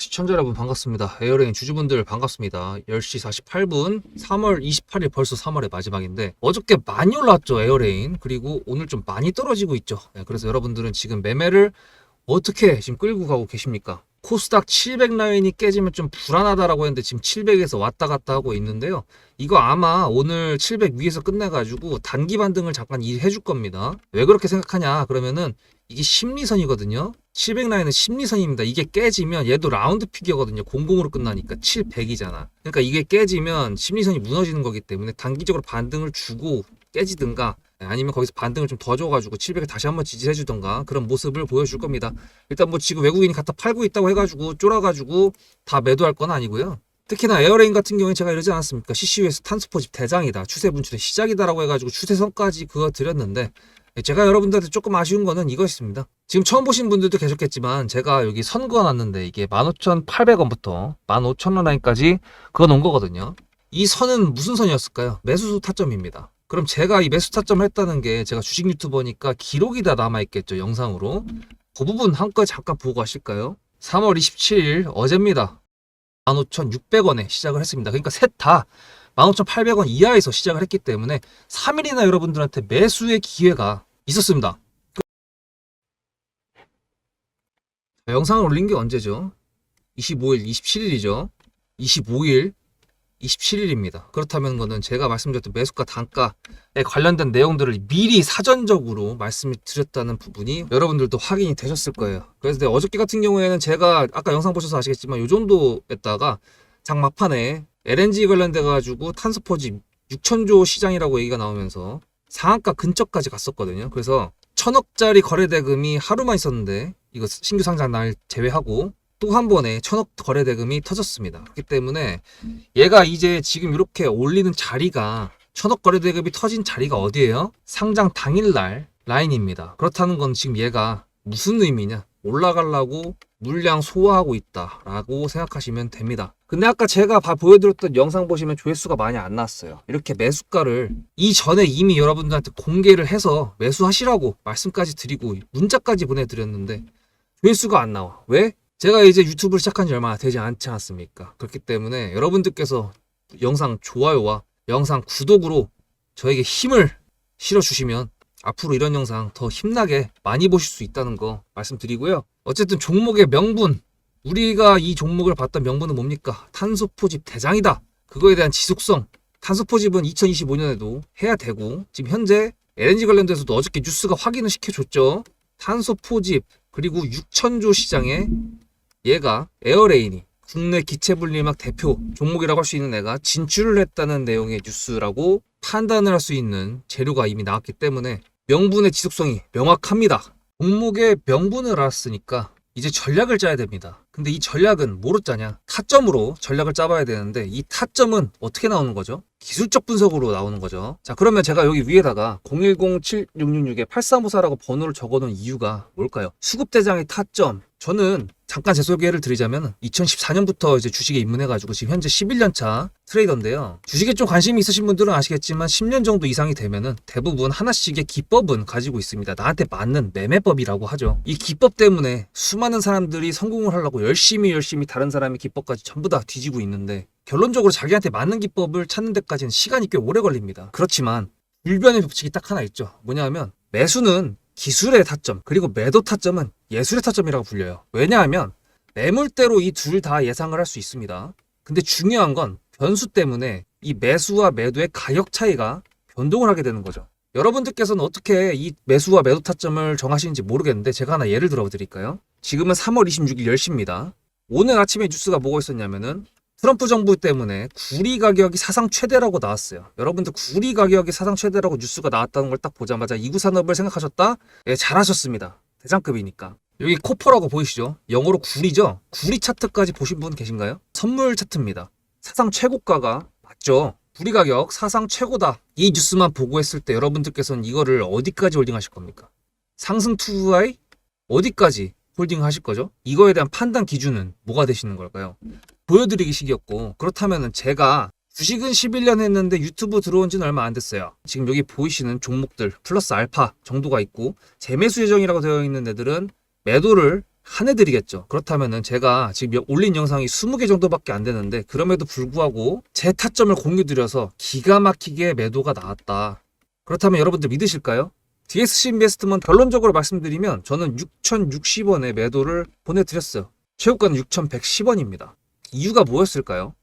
시청자 여러분 반갑습니다. 에어레인 주주분들 반갑습니다. 10시 48분 3월 28일 벌써 3월의 마지막인데 어저께 많이 올라왔죠 에어레인 그리고 오늘 좀 많이 떨어지고 있죠. 네, 그래서 여러분들은 지금 매매를 어떻게 지금 끌고 가고 계십니까? 코스닥 700 라인이 깨지면 좀 불안하다라고 했는데 지금 700에서 왔다 갔다 하고 있는데요. 이거 아마 오늘 700 위에서 끝내가지고 단기 반등을 잠깐 해줄 겁니다. 왜 그렇게 생각하냐? 그러면은 이게 심리선이거든요. 700 라인은 심리선입니다. 이게 깨지면 얘도 라운드 픽이거든요. 00으로 끝나니까 700이잖아. 그러니까 이게 깨지면 심리선이 무너지는 거기 때문에 단기적으로 반등을 주고 깨지든가 아니면 거기서 반등을 좀 더 줘가지고 700을 다시 한번 지지해 주던가 그런 모습을 보여줄 겁니다. 일단 뭐 지금 외국인이 갖다 팔고 있다고 해가지고 쫄아가지고 다 매도할 건 아니고요. 특히나 에어레인 같은 경우에 제가 이러지 않았습니까? CCU에서 탄스포집 대장이다. 추세 분출의 시작이다라고 해가지고 추세선까지 그거 드렸는데 제가 여러분들한테 조금 아쉬운 거는 이것입니다. 지금 처음 보신 분들도 계셨겠지만 제가 여기 선 그어놨는데 이게 15,800원부터 15,000원 라인까지 그어 놓은 거거든요. 이 선은 무슨 선이었을까요? 매수 타점입니다. 그럼 제가 이 매수 타점을 했다는 게 제가 주식 유튜버니까 기록이 다 남아있겠죠, 영상으로. 그 부분 한껏 잠깐 보고 가실까요? 3월 27일 어제입니다. 15,600원에 시작을 했습니다. 그러니까 셋 다 15,800원 이하에서 시작을 했기 때문에 3일이나 여러분들한테 매수의 기회가 있었습니다. 그- 영상을 올린 게 언제죠? 25일, 27일이죠. 25일, 27일입니다. 그렇다면 거는 제가 말씀드렸던 매수가 단가에 관련된 내용들을 미리 사전적으로 말씀을 드렸다는 부분이 여러분들도 확인이 되셨을 거예요. 그래서 네, 어저께 같은 경우에는 제가 아까 영상 보셔서 아시겠지만 요 정도였다가 장막판에 LNG 관련돼 가지고 탄소 포지 6천조 시장이라고 얘기가 나오면서 상한가 근처까지 갔었거든요. 그래서 천억짜리 거래 대금이 하루만 있었는데 이거 신규 상장 날 제외하고 또 한 번에 천억 거래 대금이 터졌습니다. 그렇기 때문에 얘가 이제 지금 이렇게 올리는 자리가 천억 거래 대금이 터진 자리가 어디예요? 상장 당일날 라인입니다. 그렇다는 건 지금 얘가 무슨 의미냐? 올라가려고 물량 소화하고 있다라고 생각하시면 됩니다. 근데 아까 제가 봐 보여드렸던 영상 보시면 조회수가 많이 안 나왔어요. 이렇게 매수가를 이전에 이미 여러분들한테 공개를 해서 매수하시라고 말씀까지 드리고 문자까지 보내드렸는데 조회수가 안 나와. 왜? 제가 이제 유튜브를 시작한 지 얼마 되지 않지 않습니까? 그렇기 때문에 여러분들께서 영상 좋아요와 영상 구독으로 저에게 힘을 실어주시면 앞으로 이런 영상 더 힘나게 많이 보실 수 있다는 거 말씀드리고요. 어쨌든 종목의 명분, 우리가 이 종목을 봤던 명분은 뭡니까? 탄소 포집 대장이다. 그거에 대한 지속성. 탄소 포집은 2025년에도 해야 되고 지금 현재 LNG 관련돼서도 어저께 뉴스가 확인을 시켜줬죠. 탄소 포집 그리고 6천조 시장에 얘가 에어레인이 국내 기체 분리막 대표 종목이라고 할 수 있는 애가 진출을 했다는 내용의 뉴스라고 판단을 할 수 있는 재료가 이미 나왔기 때문에 명분의 지속성이 명확합니다. 종목의 명분을 알았으니까 이제 전략을 짜야 됩니다. 근데 이 전략은 뭐로 짜냐? 타점으로 전략을 짜봐야 되는데 이 타점은 어떻게 나오는 거죠? 기술적 분석으로 나오는 거죠. 자, 그러면 제가 여기 위에다가 0107666-8354라고 번호를 적어놓은 이유가 뭘까요? 수급대장의 타점. 저는 잠깐 제 소개를 드리자면 2014년부터 이제 주식에 입문해가지고 지금 현재 11년 차 트레이더인데요. 주식에 좀 관심이 있으신 분들은 아시겠지만 10년 정도 이상이 되면은 대부분 하나씩의 기법은 가지고 있습니다. 나한테 맞는 매매법이라고 하죠. 이 기법 때문에 수많은 사람들이 성공을 하려고 열심히 열심히 다른 사람의 기법까지 전부 다 뒤지고 있는데 결론적으로 자기한테 맞는 기법을 찾는 데까지는 시간이 꽤 오래 걸립니다. 그렇지만 불변의 법칙이 딱 하나 있죠. 뭐냐면 매수는 기술의 타점 그리고 매도 타점은 예술의 타점이라고 불려요. 왜냐하면 매물대로 이 둘 다 예상을 할 수 있습니다. 근데 중요한 건 변수 때문에 이 매수와 매도의 가격 차이가 변동을 하게 되는 거죠. 여러분들께서는 어떻게 이 매수와 매도 타점을 정하시는지 모르겠는데 제가 하나 예를 들어 드릴까요? 지금은 3월 26일 10시입니다. 오늘 아침에 뉴스가 뭐가 있었냐면은 트럼프 정부 때문에 구리 가격이 사상 최대라고 나왔어요. 여러분들 구리 가격이 사상 최대라고 뉴스가 나왔다는 걸 딱 보자마자 이구 산업을 생각하셨다? 예, 잘하셨습니다. 대장급이니까. 여기 코퍼라고 보이시죠? 영어로 구리죠? 구리 차트까지 보신 분 계신가요? 선물 차트입니다. 사상 최고가가 맞죠? 구리 가격 사상 최고다. 이 뉴스만 보고 했을 때 여러분들께서는 이거를 어디까지 홀딩하실 겁니까? 상승 투하이 어디까지 홀딩 하실 거죠? 이거에 대한 판단 기준은 뭐가 되시는 걸까요? 보여드리기 식이었고 그렇다면은 제가 주식은 11년 했는데 유튜브 들어온 지는 얼마 안 됐어요. 지금 여기 보이시는 종목들 플러스 알파 정도가 있고 재매수 예정이라고 되어 있는 애들은 매도를 한 해드리겠죠. 그렇다면은 제가 지금 여- 올린 영상이 20개 정도밖에 안 되는데 그럼에도 불구하고 제 타점을 공유드려서 기가 막히게 매도가 나왔다. 그렇다면 여러분들 믿으실까요? DSC 인베스트먼트 결론적으로 말씀드리면 저는 6,060원에 매도를 보내드렸어요. 최고가는 6,110원입니다. 이유가 뭐였을까요?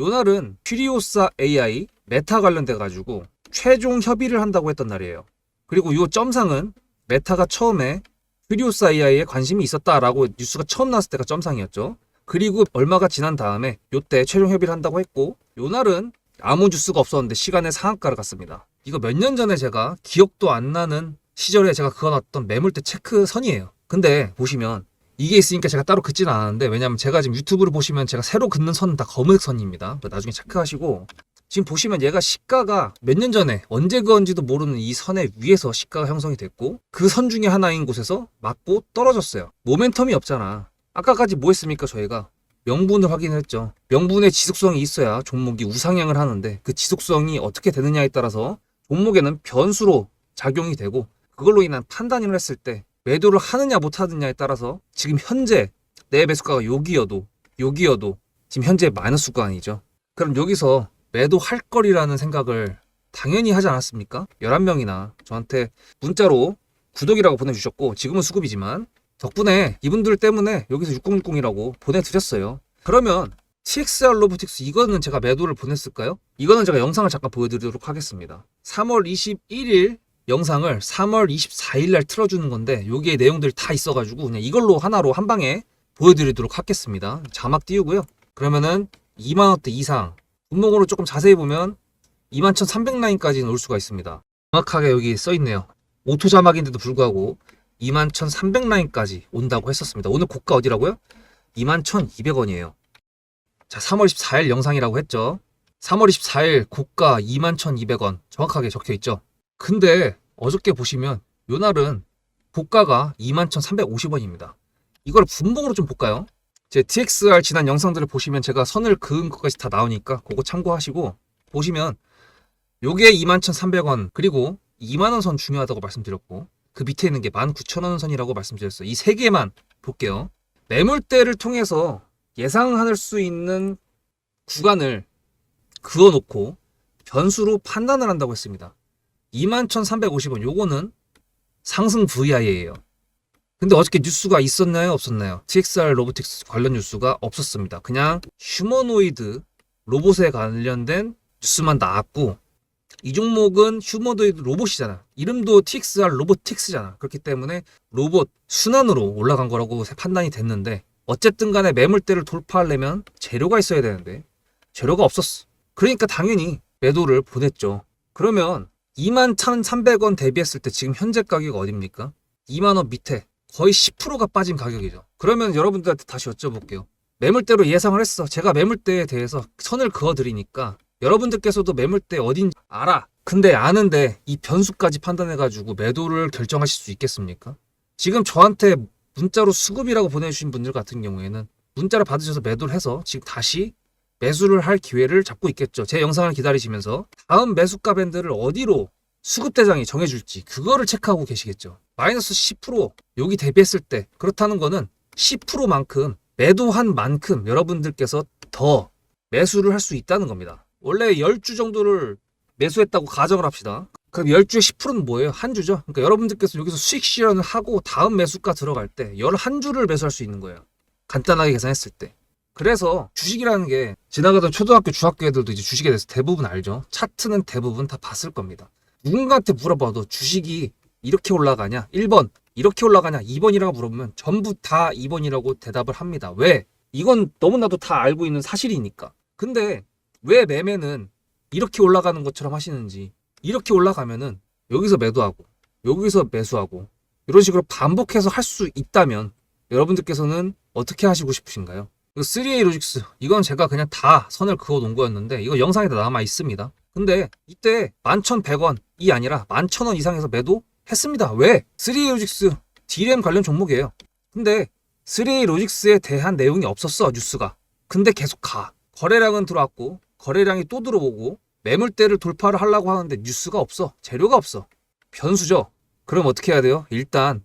요 날은 퓨리오사 AI 메타 관련돼 가지고 최종 협의를 한다고 했던 날이에요. 그리고 요 점상은 메타가 처음에 퓨리오사 AI에 관심이 있었다라고 뉴스가 처음 나왔을 때가 점상이었죠. 그리고 얼마가 지난 다음에 요때 최종 협의를 한다고 했고 요 날은 아무 뉴스가 없었는데 시간의 상한가를 갔습니다. 이거 몇 년 전에 제가 기억도 안 나는 시절에 제가 그어놨던 매물대 체크 선이에요. 근데 보시면 이게 있으니까 제가 따로 긋지는 않았는데 왜냐면 제가 지금 유튜브를 보시면 제가 새로 긋는 선은 다 검은색 선입니다. 나중에 체크하시고 지금 보시면 얘가 시가가 몇 년 전에 언제 그은지도 모르는 이 선의 위에서 시가가 형성이 됐고 그 선 중에 하나인 곳에서 맞고 떨어졌어요. 모멘텀이 없잖아. 아까까지 뭐 했습니까 저희가? 명분을 확인했죠. 명분의 지속성이 있어야 종목이 우상향을 하는데 그 지속성이 어떻게 되느냐에 따라서 종목에는 변수로 작용이 되고 그걸로 인한 판단을 했을 때 매도를 하느냐 못 하느냐에 따라서 지금 현재 내 매수가가 여기여도 여기여도 지금 현재 마이너스 구간이죠. 그럼 여기서 매도할 거리라는 생각을 당연히 하지 않았습니까? 11명이나 저한테 문자로 구독이라고 보내주셨고 지금은 수급이지만 덕분에 이분들 때문에 여기서 6060이라고 보내드렸어요. 그러면 TXR 로보틱스 이거는 제가 매도를 보냈을까요? 이거는 제가 영상을 잠깐 보여드리도록 하겠습니다. 3월 21일 영상을 3월 24일 날 틀어주는 건데 여기에 내용들 다 있어가지고 그냥 이걸로 하나로 한 방에 보여드리도록 하겠습니다. 자막 띄우고요. 그러면은 2만 원대 이상 분목으로 조금 자세히 보면 21,300 라인까지는 올 수가 있습니다. 정확하게 여기 써 있네요. 오토 자막인데도 불구하고 21,300 라인까지 온다고 했었습니다. 오늘 고가 어디라고요? 21,200원이에요. 자, 3월 24일 영상이라고 했죠. 3월 24일 고가 21,200원 정확하게 적혀 있죠. 근데 어저께 보시면 요 날은 고가가 21,350원입니다. 이걸 분봉으로 좀 볼까요? 제 TXR 지난 영상들을 보시면 제가 선을 그은 것까지 다 나오니까 그거 참고하시고 보시면 요게 21,300원 그리고 2만원 선 중요하다고 말씀드렸고 그 밑에 있는 게 19,000원 선이라고 말씀드렸어요. 이 세 개만 볼게요. 매물대를 통해서 예상할 수 있는 구간을 그어놓고 변수로 판단을 한다고 했습니다. 21,350원 요거는 상승 VI예요. 근데 어저께 뉴스가 있었나요? 없었나요? TXR 로보틱스 관련 뉴스가 없었습니다. 그냥 휴머노이드 로봇에 관련된 뉴스만 나왔고 이 종목은 휴머노이드 로봇이잖아. 이름도 TXR 로보틱스잖아. 그렇기 때문에 로봇 순환으로 올라간 거라고 판단이 됐는데 어쨌든 간에 매물대를 돌파하려면 재료가 있어야 되는데 재료가 없었어. 그러니까 당연히 매도를 보냈죠. 그러면 21,300원 대비했을 때 지금 현재 가격 어딥니까? 2만원 밑에 거의 10%가 빠진 가격이죠. 그러면 여러분들한테 다시 여쭤볼게요. 매물대로 예상을 했어. 제가 매물대에 대해서 선을 그어드리니까 여러분들께서도 매물대 어딘 알아. 근데 아는데 이 변수까지 판단해가지고 매도를 결정하실 수 있겠습니까? 지금 저한테 문자로 수급이라고 보내주신 분들 같은 경우에는 문자를 받으셔서 매도를 해서 지금 다시 매수를 할 기회를 잡고 있겠죠. 제 영상을 기다리시면서 다음 매수가 밴드를 어디로 수급 대장이 정해줄지 그거를 체크하고 계시겠죠. 마이너스 10% 여기 대비했을 때 그렇다는 거는 10%만큼 매도한 만큼 여러분들께서 더 매수를 할 수 있다는 겁니다. 원래 10주 정도를 매수했다고 가정을 합시다. 그럼 10주에 10%는 뭐예요? 한 주죠. 그러니까 여러분들께서 여기서 수익 실현을 하고 다음 매수가 들어갈 때 11주를 매수할 수 있는 거예요. 간단하게 계산했을 때. 그래서 주식이라는 게 지나가던 초등학교, 중학교 애들도 이제 주식에 대해서 대부분 알죠. 차트는 대부분 다 봤을 겁니다. 누군가한테 물어봐도 주식이 이렇게 올라가냐? 1번 이렇게 올라가냐? 2번이라고 물어보면 전부 다 2번이라고 대답을 합니다. 왜? 이건 너무나도 다 알고 있는 사실이니까. 근데 왜 매매는 이렇게 올라가는 것처럼 하시는지 이렇게 올라가면은 여기서 매도하고 여기서 매수하고 이런 식으로 반복해서 할 수 있다면 여러분들께서는 어떻게 하시고 싶으신가요? 이거 3A 로직스 이건 제가 그냥 다 선을 그어 놓은 거였는데 이거 영상에 다 남아 있습니다. 근데 이때 11,100원 이 아니라 11,000원 이상에서 매도 했습니다. 왜? 3A 로직스 DRAM 관련 종목이에요. 근데 3A 로직스에 대한 내용이 없었어 뉴스가. 근데 계속 가. 거래량은 들어왔고 거래량이 또 들어오고 매물대를 돌파를 하려고 하는데 뉴스가 없어. 재료가 없어. 변수죠. 그럼 어떻게 해야 돼요? 일단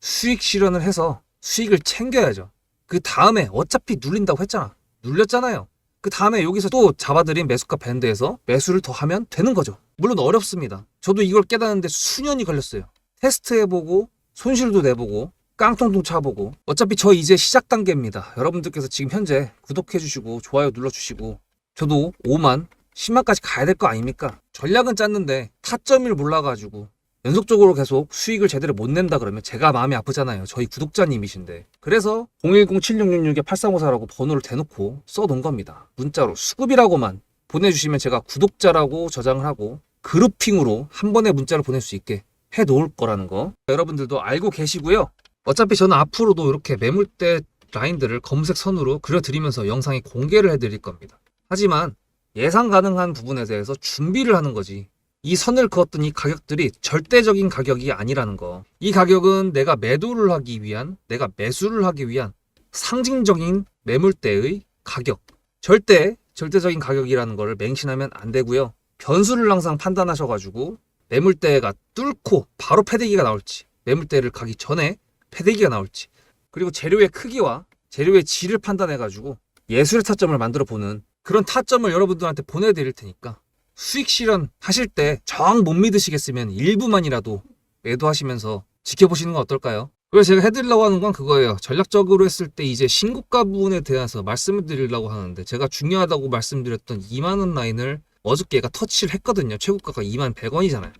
수익 실현을 해서 수익을 챙겨야죠. 그 다음에 어차피 눌린다고 했잖아. 눌렸잖아요. 그 다음에 여기서 또 잡아들인 매수가 밴드에서 매수를 더 하면 되는 거죠. 물론 어렵습니다. 저도 이걸 깨닫는데 수년이 걸렸어요. 테스트해보고, 손실도 내보고, 깡통통 차보고. 어차피 저 이제 시작 단계입니다. 여러분들께서 지금 현재 구독해주시고, 좋아요 눌러주시고, 저도 5만, 10만까지 가야 될 거 아닙니까? 전략은 짰는데 타점을 몰라가지고 연속적으로 계속 수익을 제대로 못 낸다 그러면 제가 마음이 아프잖아요. 저희 구독자님이신데. 그래서 010-7666-8354라고 번호를 대놓고 써놓은 겁니다. 문자로 수급이라고만 보내주시면 제가 구독자라고 저장을 하고 그룹핑으로 한 번에 문자를 보낼 수 있게 해 놓을 거라는 거 여러분들도 알고 계시고요. 어차피 저는 앞으로도 이렇게 매물대 라인들을 검색 선으로 그려드리면서 영상에 공개를 해드릴 겁니다. 하지만 예상 가능한 부분에 대해서 준비를 하는 거지. 이 선을 그었던 이 가격들이 절대적인 가격이 아니라는 거. 이 가격은 내가 매도를 하기 위한, 내가 매수를 하기 위한 상징적인 매물대의 가격. 절대 절대적인 가격이라는 거를 맹신하면 안 되고요. 변수를 항상 판단하셔가지고 매물대가 뚫고 바로 패대기가 나올지, 매물대를 가기 전에 패대기가 나올지, 그리고 재료의 크기와 재료의 질을 판단해가지고 예술의 타점을 만들어 보는 그런 타점을 여러분들한테 보내드릴 테니까 수익 실현 하실 때 정 못 믿으시겠으면 일부만이라도 매도하시면서 지켜보시는 건 어떨까요? 그래서 제가 해드리려고 하는 건 그거예요. 전략적으로 했을 때 이제 신고가 부분에 대해서 말씀을 드리려고 하는데 제가 중요하다고 말씀드렸던 2만원 라인을 어저께가 터치를 했거든요. 최고가가 2만 100원이잖아요.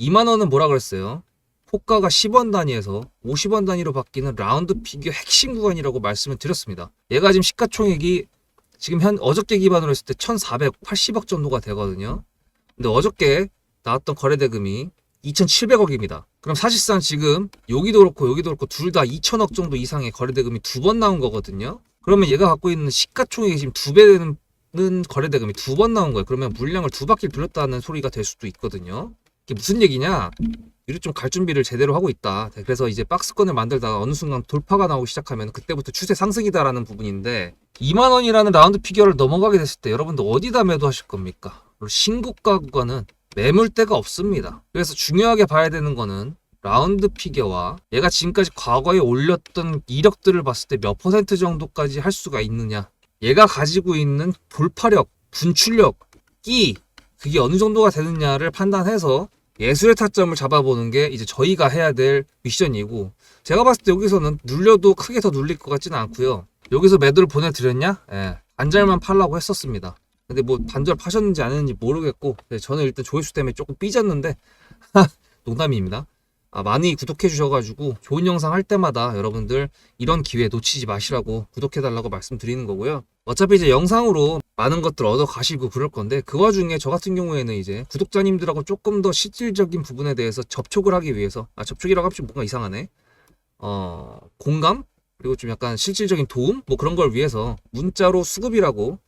2만 원은 뭐라 그랬어요? 호가가 10원 단위에서 50원 단위로 바뀌는 라운드 피규어 핵심 구간이라고 말씀을 드렸습니다. 얘가 지금 시가총액이 지금 현 어저께 기반으로 했을 때 1,480억 정도가 되거든요. 근데 어저께 나왔던 거래 대금이 2,700억입니다. 그럼 사실상 지금 여기도 그렇고 여기도 그렇고 둘 다 2,000억 정도 이상의 거래 대금이 두 번 나온 거거든요. 그러면 얘가 갖고 있는 시가총액이 지금 두 배 되는 거래 대금이 두 번 나온 거예요. 그러면 물량을 두 바퀴 돌렸다는 소리가 될 수도 있거든요. 이게 무슨 얘기냐? 이리 좀 갈 준비를 제대로 하고 있다. 그래서 이제 박스권을 만들다가 어느 순간 돌파가 나오기 시작하면 그때부터 추세 상승이다라는 부분인데 2만 원이라는 라운드 피겨를 넘어가게 됐을 때 여러분들 어디다 매도하실 겁니까? 신고가 구간은 매물대가 없습니다. 그래서 중요하게 봐야 되는 거는 라운드 피겨와 얘가 지금까지 과거에 올렸던 이력들을 봤을 때 몇 퍼센트 정도까지 할 수가 있느냐. 얘가 가지고 있는 돌파력, 분출력, 끼 그게 어느 정도가 되느냐를 판단해서 예술의 타점을 잡아보는 게 이제 저희가 해야 될 미션이고 제가 봤을 때 여기서는 눌려도 크게 더 눌릴 것 같지는 않고요. 여기서 매도를 보내드렸냐? 예. 반절만 팔라고 했었습니다. 근데 뭐 반절 파셨는지 안 했는지 모르겠고 네, 저는 일단 조회수 때문에 조금 삐졌는데 농담입니다. 아, 많이 구독해 주셔가지고 좋은 영상 할 때마다 여러분들 이런 기회 놓치지 마시라고 구독해 달라고 말씀드리는 거고요. 어차피 이제 영상으로 많은 것들 얻어 가시고 그럴 건데 그 와중에 저 같은 경우에는 이제 구독자님들하고 조금 더 실질적인 부분에 대해서 접촉을 하기 위해서 아 접촉이라고 하면 좀 뭔가 이상하네. 어 공감 그리고 좀 약간 실질적인 도움 뭐 그런 걸 위해서 문자로 수급이라고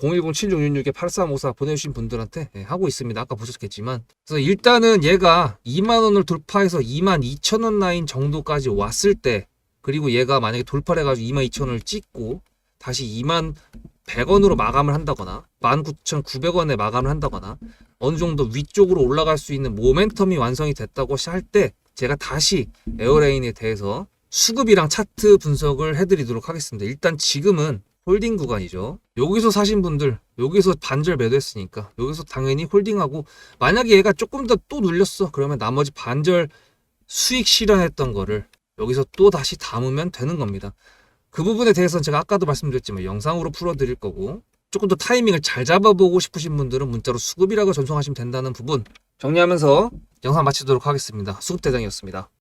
010-7666-8354 보내주신 분들한테 예, 하고 있습니다. 아까 보셨겠지만. 그래서 일단은 얘가 2만원을 돌파해서 2만 2천원 라인 정도까지 왔을 때, 그리고 얘가 만약에 돌파를 해가지고 2만 2천원을 찍고, 다시 2만 100원으로 마감을 한다거나, 19,900원에 마감을 한다거나, 어느 정도 위쪽으로 올라갈 수 있는 모멘텀이 완성이 됐다고 할 때, 제가 다시 에어레인에 대해서 수급이랑 차트 분석을 해드리도록 하겠습니다. 일단 지금은 홀딩 구간이죠. 여기서 사신 분들, 여기서 반절 매도했으니까, 여기서 당연히 홀딩하고, 만약에 얘가 조금 더 또 눌렸어. 그러면 나머지 반절 수익 실현했던 거를 여기서 또 다시 담으면 되는 겁니다. 그 부분에 대해서는 제가 아까도 말씀드렸지만 영상으로 풀어드릴 거고, 조금 더 타이밍을 잘 잡아보고 싶으신 분들은 문자로 수급이라고 전송하시면 된다는 부분 정리하면서 영상 마치도록 하겠습니다. 수급대장이었습니다.